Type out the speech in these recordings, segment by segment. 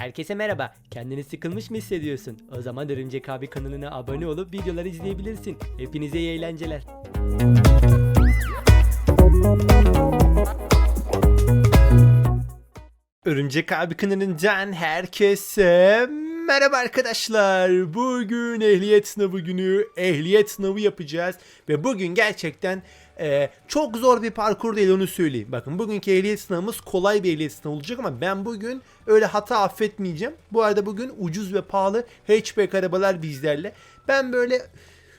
Herkese merhaba. Kendini sıkılmış mı hissediyorsun? O zaman Örümcek abi kanalına abone olup videoları izleyebilirsin. Hepinize iyi eğlenceler. Örümcek abi kanalından herkese merhaba arkadaşlar. Bugün ehliyet sınavı günü. Ehliyet sınavı yapacağız. Ve bugün gerçekten e, çok zor bir parkur değil onu söyleyeyim. Bakın bugünkü ehliyet sınavımız kolay bir ehliyet sınavı olacak ama ben bugün öyle hata affetmeyeceğim. Bu arada bugün ucuz ve pahalı hatchback arabalar bizlerle. Ben böyle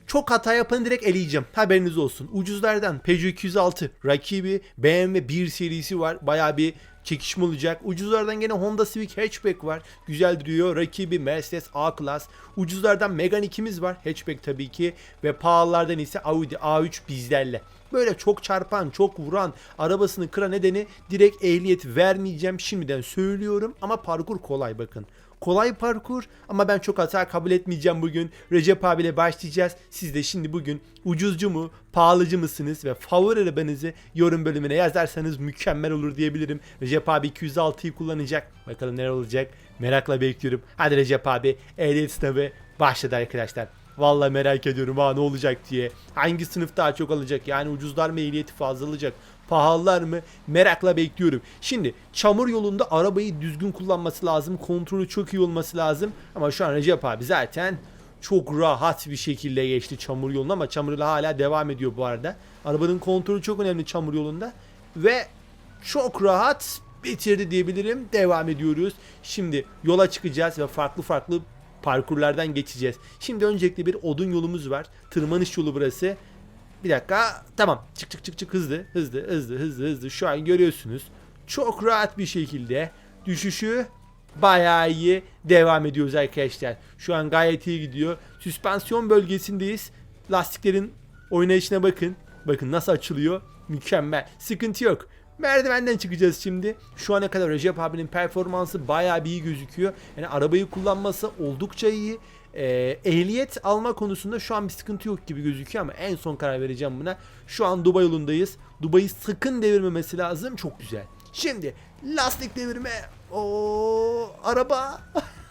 çok hata yapanı direkt eleyeceğim. Haberiniz olsun. Ucuzlardan Peugeot 206 rakibi BMW 1 serisi var. Baya bir çekişme olacak. Ucuzlardan gene Honda Civic Hatchback var. Güzel duruyor. Rakibi Mercedes A-Class. Ucuzlardan Megane 2'miz var. Hatchback tabii ki. Ve pahalılardan ise Audi A3 bizlerle. Böyle çok çarpan, çok vuran, arabasını kıran nedeni direkt ehliyet vermeyeceğim. Şimdiden söylüyorum ama parkur kolay bakın. Kolay parkur ama ben çok hata kabul etmeyeceğim bugün. Recep abiyle başlayacağız. Siz de şimdi bugün ucuzcu mu, pahalıcı mısınız ve favori arabanızı yorum bölümüne yazarsanız mükemmel olur diyebilirim. Recep abi 206'yı kullanacak. Bakalım neler olacak. Merakla bekliyorum. Hadi Recep abi ehliyet sınavı başladı arkadaşlar. Vallahi merak ediyorum ha ne olacak diye. Hangi sınıf daha çok alacak? Yani ucuzlar mı ehliyeti fazla alacak? Pahalılar mı? Merakla bekliyorum. Şimdi çamur yolunda arabayı düzgün kullanması lazım. Kontrolü çok iyi olması lazım. Ama şu an Recep abi zaten çok rahat bir şekilde geçti çamur yolunu ama çamur yolu hala devam ediyor bu arada. Arabanın kontrolü çok önemli çamur yolunda. Ve çok rahat bitirdi diyebilirim. Devam ediyoruz. Şimdi yola çıkacağız ve farklı farklı parkurlardan geçeceğiz. Şimdi öncelikle bir odun yolumuz var. Tırmanış yolu burası. Bir dakika. Tamam. Çık çık çık çık hızlı. Hızlı hızlı hızlı hızlı. Şu an görüyorsunuz. Çok rahat bir şekilde düşüşü bayağı iyi devam ediyoruz arkadaşlar. Şu an gayet iyi gidiyor. Süspansiyon bölgesindeyiz. Lastiklerin oynayışına bakın. Bakın nasıl açılıyor. Mükemmel. Sıkıntı yok. Merdivenden çıkacağız şimdi. Şu ana kadar Recep abinin performansı bayağı bir iyi gözüküyor. Yani arabayı kullanması oldukça iyi. Ee, ehliyet alma konusunda şu an bir sıkıntı yok gibi gözüküyor ama en son karar vereceğim buna. Şu an Dubai yolundayız. Dubai'yi sakın devirmemesi lazım. Çok güzel. Şimdi lastik devirme. O araba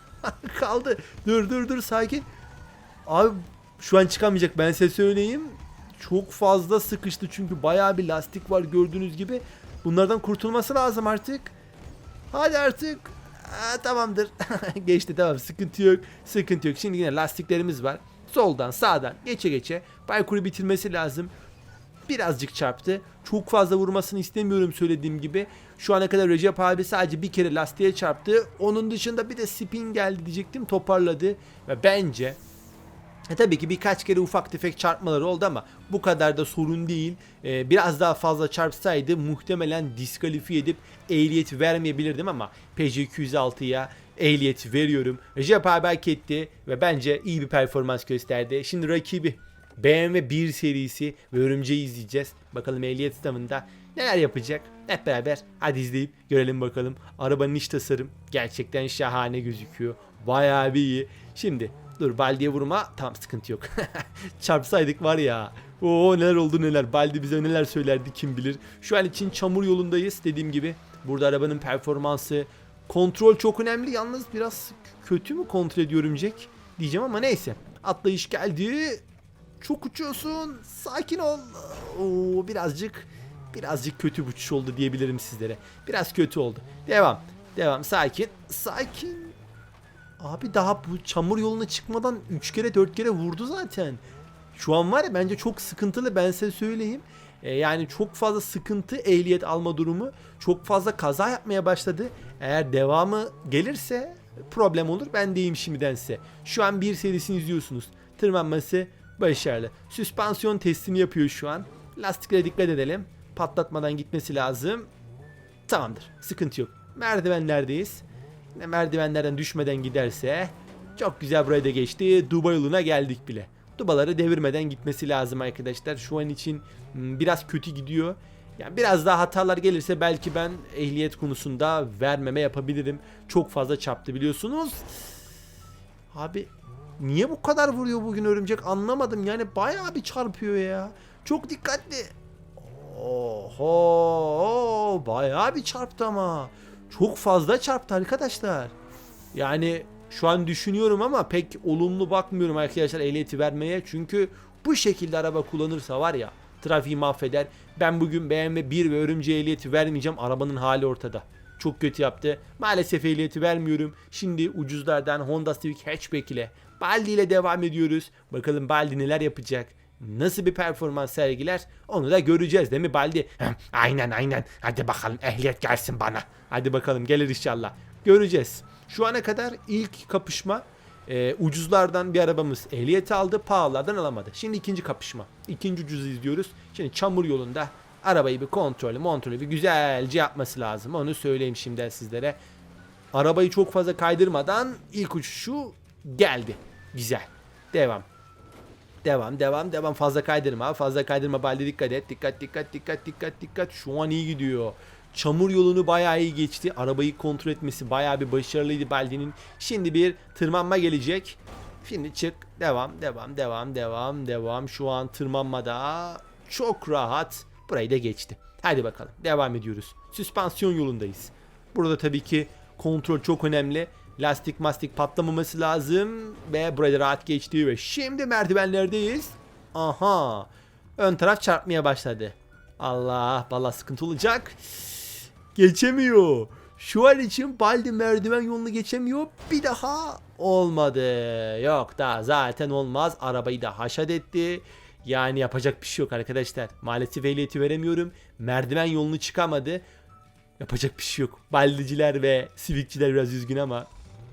kaldı. Dur dur dur sakin. Abi şu an çıkamayacak ben size söyleyeyim. Çok fazla sıkıştı çünkü bayağı bir lastik var gördüğünüz gibi. Bunlardan kurtulması lazım artık. Hadi artık. Aa, tamamdır. Geçti tamam sıkıntı yok. Sıkıntı yok. Şimdi yine lastiklerimiz var. Soldan sağdan geçe geçe Baykuru bitirmesi lazım. Birazcık çarptı. Çok fazla vurmasını istemiyorum söylediğim gibi. Şu ana kadar Recep abi sadece bir kere lastiğe çarptı. Onun dışında bir de spin geldi diyecektim. Toparladı. Ve bence e tabii ki birkaç kere ufak tefek çarpmaları oldu ama bu kadar da sorun değil. Ee, biraz daha fazla çarpsaydı muhtemelen diskalifiye edip ehliyet vermeyebilirdim ama Peugeot 206'ya ehliyet veriyorum. Recep abi hak etti ve bence iyi bir performans gösterdi. Şimdi rakibi BMW 1 serisi ve Örümceği izleyeceğiz. Bakalım ehliyet sınavında neler yapacak. Hep beraber hadi izleyip görelim bakalım. Arabanın iç tasarım gerçekten şahane gözüküyor. Bayağı bir iyi. Şimdi dur baldiye vurma. Tamam sıkıntı yok. Çarpsaydık var ya. Oo neler oldu neler. Baldi bize neler söylerdi kim bilir. Şu an için çamur yolundayız dediğim gibi. Burada arabanın performansı, kontrol çok önemli. Yalnız biraz kötü mü kontrol ediyorum Jack diyeceğim ama neyse. Atlayış geldi. Çok uçuyorsun. Sakin ol. Oo birazcık birazcık kötü bir uçuş oldu diyebilirim sizlere. Biraz kötü oldu. Devam. Devam. Sakin. Sakin. Abi daha bu çamur yoluna çıkmadan 3 kere 4 kere vurdu zaten. Şu an var ya bence çok sıkıntılı ben size söyleyeyim. Ee, yani çok fazla sıkıntı ehliyet alma durumu. Çok fazla kaza yapmaya başladı. Eğer devamı gelirse problem olur. Ben diyeyim şimdiden size. Şu an bir serisini izliyorsunuz. Tırmanması başarılı. Süspansiyon testini yapıyor şu an. Lastiklere dikkat edelim. Patlatmadan gitmesi lazım. Tamamdır. Sıkıntı yok. Merdivenlerdeyiz. Merdivenlerden düşmeden giderse çok güzel buraya da geçti. Dubai yoluna geldik bile. Dubaları devirmeden gitmesi lazım arkadaşlar. Şu an için hmm, biraz kötü gidiyor. Yani biraz daha hatalar gelirse belki ben ehliyet konusunda vermeme yapabilirim. Çok fazla çarptı biliyorsunuz. Abi niye bu kadar vuruyor bugün örümcek anlamadım. Yani bayağı bir çarpıyor ya. Çok dikkatli. Oho bayağı bir çarptı ama. Çok fazla çarptı arkadaşlar. Yani şu an düşünüyorum ama pek olumlu bakmıyorum arkadaşlar ehliyeti vermeye. Çünkü bu şekilde araba kullanırsa var ya trafiği mahveder. Ben bugün BMW 1 ve örümcü ehliyeti vermeyeceğim. Arabanın hali ortada. Çok kötü yaptı. Maalesef ehliyeti vermiyorum. Şimdi ucuzlardan Honda Civic Hatchback ile Baldi ile devam ediyoruz. Bakalım Baldi neler yapacak. Nasıl bir performans sergiler onu da göreceğiz değil mi Baldi? aynen aynen. Hadi bakalım ehliyet gelsin bana. Hadi bakalım gelir inşallah. Göreceğiz. Şu ana kadar ilk kapışma e, ucuzlardan bir arabamız ehliyeti aldı, pahalılardan alamadı. Şimdi ikinci kapışma. İkinci ucuzu izliyoruz. Şimdi çamur yolunda arabayı bir kontrolü, montrolü bir güzelce yapması lazım. Onu söyleyeyim şimdiden sizlere. Arabayı çok fazla kaydırmadan ilk uçuşu geldi. Güzel. Devam. Devam, devam, devam. Fazla kaydırma, fazla kaydırma. Balde dikkat et. Dikkat, dikkat, dikkat, dikkat, dikkat. Şu an iyi gidiyor. Çamur yolunu bayağı iyi geçti. Arabayı kontrol etmesi bayağı bir başarılıydı Baldi'nin. Şimdi bir tırmanma gelecek. Şimdi çık. Devam, devam, devam, devam, devam. Şu an tırmanmada çok rahat. Burayı da geçti. Hadi bakalım. Devam ediyoruz. Süspansiyon yolundayız. Burada tabii ki kontrol çok önemli. Lastik mastik patlamaması lazım. Ve burayı da rahat geçti ve şimdi merdivenlerdeyiz. Aha. Ön taraf çarpmaya başladı. Allah valla sıkıntı olacak. Geçemiyor. Şu an için Baldi merdiven yolunu geçemiyor. Bir daha olmadı. Yok daha zaten olmaz. Arabayı da haşat etti. Yani yapacak bir şey yok arkadaşlar. Maalesef ehliyeti veremiyorum. Merdiven yolunu çıkamadı. Yapacak bir şey yok. Baldiciler ve sivikçiler biraz üzgün ama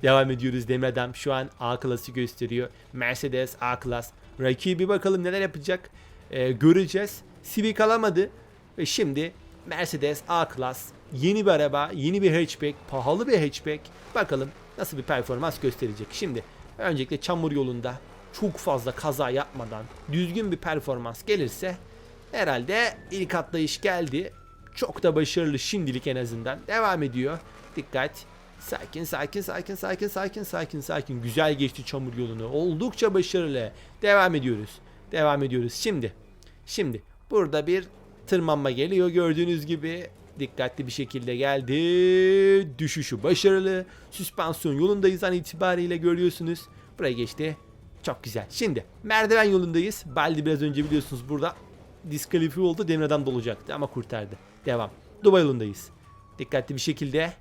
devam ediyoruz. Demir Adam şu an A klası gösteriyor. Mercedes A klas. Rakibi bakalım neler yapacak. Ee, göreceğiz. Civic alamadı. Ve şimdi Mercedes A klas. Yeni bir araba, yeni bir hatchback, pahalı bir hatchback. Bakalım nasıl bir performans gösterecek. Şimdi öncelikle çamur yolunda çok fazla kaza yapmadan düzgün bir performans gelirse herhalde ilk atlayış geldi. Çok da başarılı şimdilik en azından. Devam ediyor. Dikkat. Sakin sakin sakin sakin sakin sakin sakin. Güzel geçti çamur yolunu. Oldukça başarılı. Devam ediyoruz. Devam ediyoruz. Şimdi. Şimdi. Burada bir tırmanma geliyor gördüğünüz gibi. Dikkatli bir şekilde geldi. Düşüşü başarılı. Süspansiyon yolundayız an itibariyle görüyorsunuz. Buraya geçti. Çok güzel. Şimdi merdiven yolundayız. Baldi biraz önce biliyorsunuz burada diskalifiye oldu. Demir adam dolacaktı ama kurtardı. Devam. Duba yolundayız. Dikkatli bir şekilde.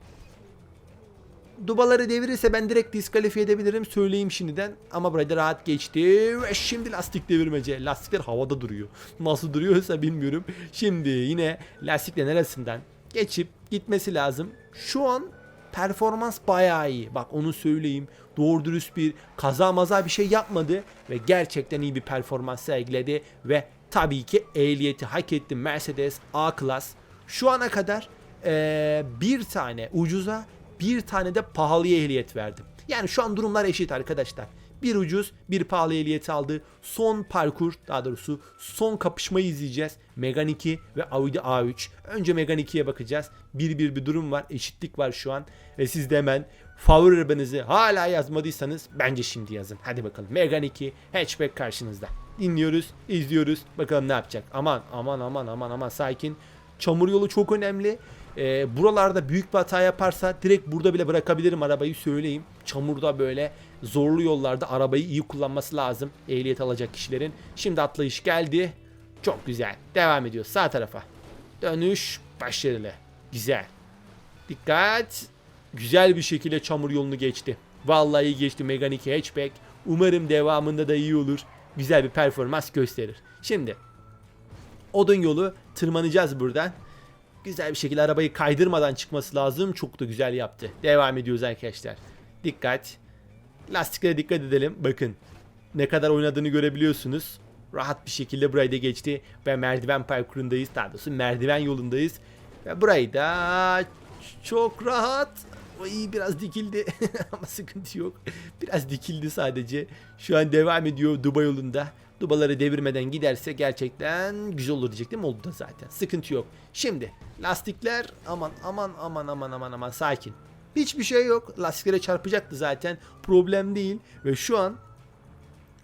Dubaları devirirse ben direkt diskalifiye edebilirim. Söyleyeyim şimdiden. Ama burada rahat geçti. Ve şimdi lastik devirmece. Lastikler havada duruyor. Nasıl duruyorsa bilmiyorum. Şimdi yine lastiklerin arasından geçip gitmesi lazım. Şu an performans bayağı iyi. Bak onu söyleyeyim. Doğru dürüst bir kaza maza bir şey yapmadı. Ve gerçekten iyi bir performans sergiledi. Ve tabii ki ehliyeti hak etti Mercedes A klas. Şu ana kadar eee, bir tane ucuza bir tane de pahalı ehliyet verdim. Yani şu an durumlar eşit arkadaşlar. Bir ucuz bir pahalı ehliyeti aldı. Son parkur daha doğrusu son kapışmayı izleyeceğiz. Megane 2 ve Audi A3. Önce Megane 2'ye bakacağız. Bir bir bir durum var. Eşitlik var şu an. Ve siz de hemen favori arabanızı hala yazmadıysanız bence şimdi yazın. Hadi bakalım. Megane 2 hatchback karşınızda. Dinliyoruz, izliyoruz. Bakalım ne yapacak. Aman aman aman aman aman sakin. Çamur yolu çok önemli. Ee, buralarda büyük bir hata yaparsa direkt burada bile bırakabilirim arabayı söyleyeyim. Çamurda böyle zorlu yollarda arabayı iyi kullanması lazım ehliyet alacak kişilerin. Şimdi atlayış geldi. Çok güzel. Devam ediyor sağ tarafa. Dönüş başarılı. Güzel. Dikkat. Güzel bir şekilde çamur yolunu geçti. Vallahi iyi geçti Megane 2 hatchback. Umarım devamında da iyi olur. Güzel bir performans gösterir. Şimdi odun yolu tırmanacağız buradan. Güzel bir şekilde arabayı kaydırmadan çıkması lazım. Çok da güzel yaptı. Devam ediyoruz arkadaşlar. Dikkat. Lastiklere dikkat edelim. Bakın ne kadar oynadığını görebiliyorsunuz. Rahat bir şekilde burayı da geçti. Ve merdiven parkurundayız. Daha doğrusu merdiven yolundayız. Ve burayı da çok rahat. Oy biraz dikildi ama sıkıntı yok. Biraz dikildi sadece. Şu an devam ediyor Dubai yolunda. Dubaları devirmeden giderse gerçekten güzel olur diyecektim. Oldu da zaten. Sıkıntı yok. Şimdi lastikler aman aman aman aman aman aman sakin. Hiçbir şey yok. Lastiklere çarpacaktı zaten. Problem değil. Ve şu an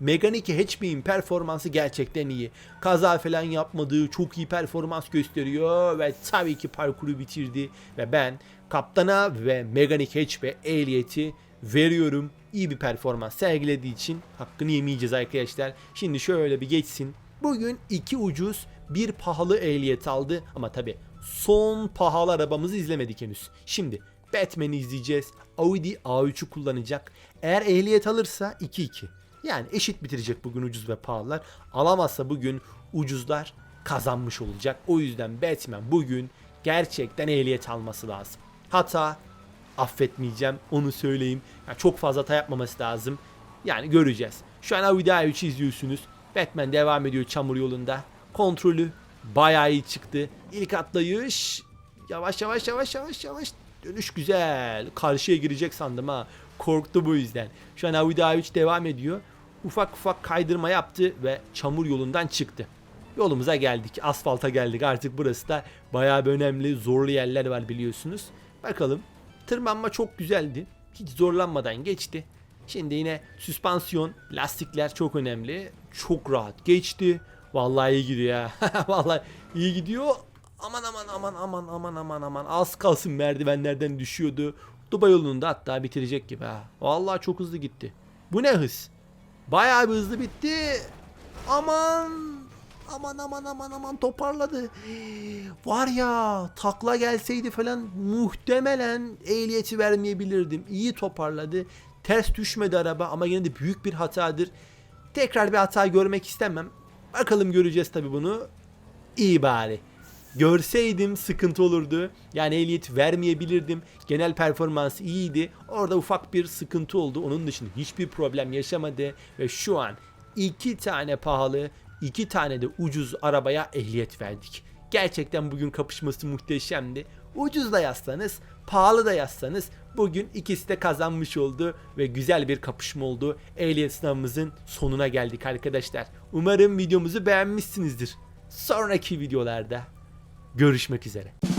Megane 2 Hatchback'in performansı gerçekten iyi. Kaza falan yapmadığı çok iyi performans gösteriyor ve tabii ki parkuru bitirdi ve ben kaptana ve Megane 2 Hatchback ehliyeti veriyorum. İyi bir performans sergilediği için hakkını yemeyeceğiz arkadaşlar. Şimdi şöyle bir geçsin. Bugün iki ucuz bir pahalı ehliyet aldı ama tabi son pahalı arabamızı izlemedik henüz. Şimdi Batman'i izleyeceğiz. Audi A3'ü kullanacak. Eğer ehliyet alırsa 2-2. Yani eşit bitirecek bugün ucuz ve pahalılar. Alamazsa bugün ucuzlar kazanmış olacak. O yüzden Batman bugün gerçekten ehliyet alması lazım. Hata affetmeyeceğim onu söyleyeyim. Yani çok fazla hata yapmaması lazım. Yani göreceğiz. Şu an A3'ü izliyorsunuz. Batman devam ediyor çamur yolunda. Kontrolü bayağı iyi çıktı. İlk atlayış yavaş yavaş yavaş yavaş yavaş dönüş güzel. Karşıya girecek sandım ha. Korktu bu yüzden. Şu an A3 devam ediyor. Ufak ufak kaydırma yaptı ve çamur yolundan çıktı. Yolumuza geldik. Asfalta geldik. Artık burası da bayağı bir önemli zorlu yerler var biliyorsunuz. Bakalım. Tırmanma çok güzeldi. Hiç zorlanmadan geçti. Şimdi yine süspansiyon, lastikler çok önemli. Çok rahat geçti. Vallahi iyi gidiyor ya. Vallahi iyi gidiyor. Aman aman aman aman aman aman aman. Az kalsın merdivenlerden düşüyordu. Dubai yolunu da hatta bitirecek gibi ha. Vallahi çok hızlı gitti. Bu ne hız? Bayağı bir hızlı bitti. Aman aman aman aman aman toparladı. Var ya takla gelseydi falan muhtemelen ehliyeti vermeyebilirdim. İyi toparladı. Ters düşmedi araba ama yine de büyük bir hatadır. Tekrar bir hata görmek istemem. Bakalım göreceğiz tabi bunu. İyi bari. Görseydim sıkıntı olurdu. Yani ehliyet vermeyebilirdim. Genel performans iyiydi. Orada ufak bir sıkıntı oldu. Onun dışında hiçbir problem yaşamadı. Ve şu an iki tane pahalı, iki tane de ucuz arabaya ehliyet verdik. Gerçekten bugün kapışması muhteşemdi. Ucuz da yazsanız, pahalı da yazsanız bugün ikisi de kazanmış oldu ve güzel bir kapışma oldu. Ehliyet sınavımızın sonuna geldik arkadaşlar. Umarım videomuzu beğenmişsinizdir. Sonraki videolarda görüşmek üzere.